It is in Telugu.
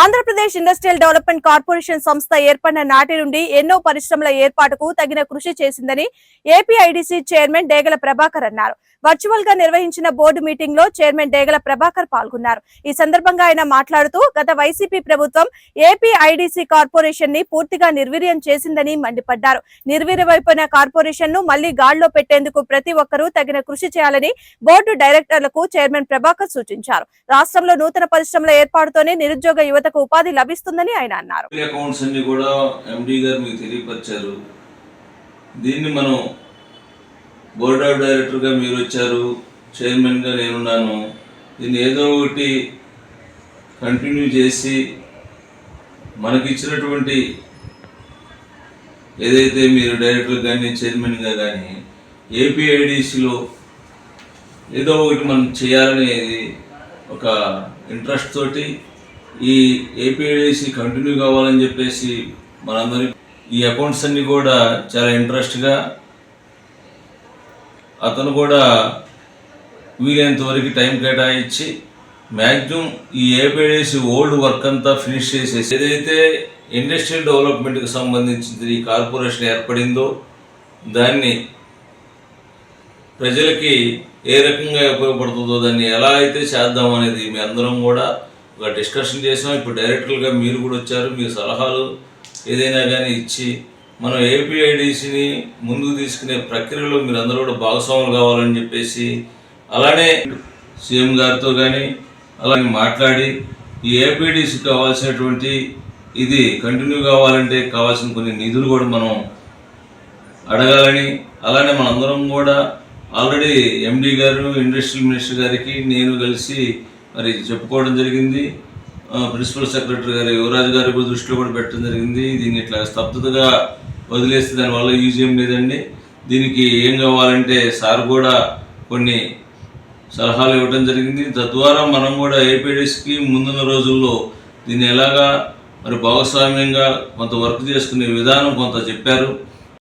ఆంధ్రప్రదేశ్ ఇండస్ట్రియల్ డెవలప్మెంట్ కార్పొరేషన్ సంస్థ ఏర్పడిన నాటి నుండి ఎన్నో పరిశ్రమల ఏర్పాటుకు తగిన కృషి చేసిందని ఏపీఐడిసి చైర్మన్ డేగల ప్రభాకర్ అన్నారు. వర్చువల్గా నిర్వహించిన బోర్డు మీటింగ్లో చైర్మన్ డేగల ప్రభాకర్ పాల్గొన్నారు. ఈ సందర్భంగా ఆయన మాట్లాడుతూ గత వైసీపీ ప్రభుత్వం ఏపీఐడిసి కార్పొరేషన్ని పూర్తిగా నిర్వీర్యం చేసిందని మండిపడ్డారు. నిర్వీర్యమైపోయిన కార్పొరేషన్ను మళ్ళీ గాడిలో పెట్టేందుకు ప్రతి ఒక్కరూ తగిన కృషి చేయాలని బోర్డు డైరెక్టర్లకు చైర్మన్ ప్రభాకర్ సూచించారు. రాష్ట్రంలో నూతన పరిశ్రమల ఏర్పాటుతోనే నిరుద్యోగ యువత యువతకు ఉపాధి లభిస్తుందని ఆయన అన్నారు. అకౌంట్స్ అన్ని కూడా ఎండి గారు మీకు తెలియపరిచారు. దీన్ని మనం బోర్డ్ ఆఫ్ డైరెక్టర్గా మీరు వచ్చారు చైర్మన్గా నేనున్నాను. దీన్ని ఏదో ఒకటి కంటిన్యూ చేసి మనకిచ్చినటువంటి ఏదైతే మీరు డైరెక్టర్ కానీ చైర్మన్గా కానీ ఏపీఐడిసిలో ఏదో ఒకటి మనం చేయాలనేది ఒక ఇంట్రెస్ట్ తోటి ఈ ఏపీఐడిసి కంటిన్యూ కావాలని చెప్పేసి మనందరి ఈ అకౌంట్స్ అన్ని కూడా చాలా ఇంట్రెస్ట్గా అతను కూడా వీలైనంత వరకు టైం కేటాయించి మ్యాక్సిమం ఈ ఏపీఐడిసి ఓల్డ్ వర్క్ అంతా ఫినిష్ చేసేసి ఏదైతే ఇండస్ట్రియల్ డెవలప్మెంట్కి సంబంధించింది ఈ కార్పొరేషన్ ఏర్పడిందో దాన్ని ప్రజలకి ఏ రకంగా ఉపయోగపడుతుందో దాన్ని ఎలా అయితే చేద్దాం అనేది మీ అందరం కూడా ఒక డిస్కషన్ చేసాం ఇప్పుడు డైరెక్టర్లుగా మీరు కూడా వచ్చారు. మీ సలహాలు ఏదైనా కానీ ఇచ్చి మనం ఏపీఐడిసిని ముందుకు తీసుకునే ప్రక్రియలో మీరు అందరూ కూడా భాగస్వాములు కావాలని చెప్పేసి అలానే సీఎం గారితో కానీ అలాగే మాట్లాడి ఈ ఏపీడిసి కావాల్సినటువంటి ఇది కంటిన్యూ కావాలంటే కావాల్సిన కొన్ని నిధులు కూడా మనం అడగాలని అలానే మనందరం కూడా ఆల్రెడీ ఎండి గారు ఇండస్ట్రియల్ మినిస్టర్ గారికి నేను కలిసి మరి చెప్పుకోవడం జరిగింది. ప్రిన్సిపల్ సెక్రటరీ గారు యువరాజు గారి దృష్టిలో కూడా పెట్టడం జరిగింది. దీన్ని ఇట్లా స్తబ్దతగా వదిలేస్తే దానివల్ల యూజ్ ఏం లేదండి. దీనికి ఏం కావాలంటే సార్ కూడా కొన్ని సలహాలు ఇవ్వడం జరిగింది. తద్వారా మనం కూడా ఏపీడీస్కి ముందున్న రోజుల్లో దీన్ని ఎలాగా మరి భాగస్వామ్యంగా కొంత వర్క్ చేసుకునే విధానం కొంత చెప్పారు.